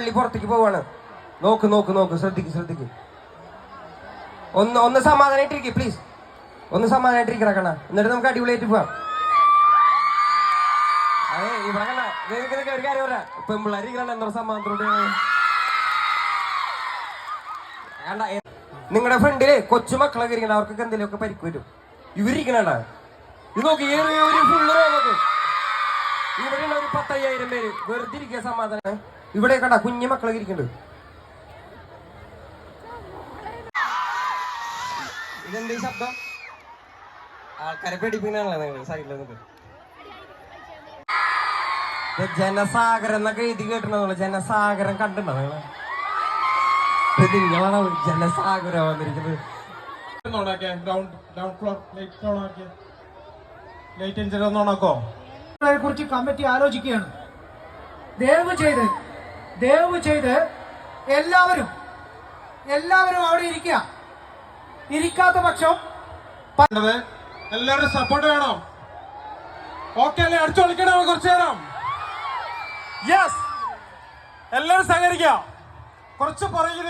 പള്ളി പുറത്തേക്ക് പോവാണ്. നോക്ക് നോക്ക് നോക്ക്. ശ്രദ്ധിക്ക് ശ്രദ്ധിക്ക്. ഒന്ന് ഒന്ന് സമാധാനായിട്ടിരിക്കും പ്ലീസ് ഒന്ന് സമാധാനായിട്ടിരിക്കണം കണ്ണ എന്നിട്ട് നമുക്ക് അടിപൊളിയായിട്ട് പോവാം. അതെ ഇവിടെ കണ്ണ ഒരു കാര്യം പറയാം പെമ്പിള്ളേർ ഇരിക്കണം സമാധാനത്തോടെ. നിങ്ങളുടെ ഫ്രണ്ടിൽ കൊച്ചുമക്കളൊക്കെ ഇരിക്കണം അവർക്കൊക്കെ എന്തെങ്കിലുമൊക്കെ പരിക്ക് വരും. ഇവരിക്കണണ്ട ഇത് നോക്കി ഒരു ഫുള്ള് ഇവിടെയുള്ള ഒരു പത്തയ്യായിരം പേര്. വെറുതെ ഇരിക്കുക സമാധാനം. ഇവിടെ കണ്ട കുഞ്ഞു മക്കളൊക്കെ ഇരിക്കുന്നുണ്ട് ഇതെന്ത് ശബ്ദം? ആൾക്കാരെ പേടിപ്പിക്കണാണല്ലോ നിങ്ങൾ സൈഡിൽ നിന്നിട്ട് ജനസാഗരം എന്നൊക്കെ എഴുതി കേട്ടിട്ടുണ്ടോ ജനസാഗരം കണ്ടിട്ടുണ്ടോ നിങ്ങൾ? നിങ്ങളാണ് ജനസാഗരം വന്നിരിക്കുന്നത്? കുറിച്ച് കമ്മിറ്റി ആലോചിക്കുകയാണ്. ദയവ് ചെയ്ത് ദയവ് ചെയ്ത് എല്ലാവരും എല്ലാവരും അവിടെ ഇരിക്കുക. ഇരിക്കാത്ത പക്ഷം എല്ലാവരും സപ്പോർട്ട് വേണം. ഓക്കെ അല്ലേ അടിച്ചു കളിക്കണോ കുറച്ചു നേരം. യെസ് എല്ലാവരും സഹകരിക്കാം കുറച്ച് പുറകിൽ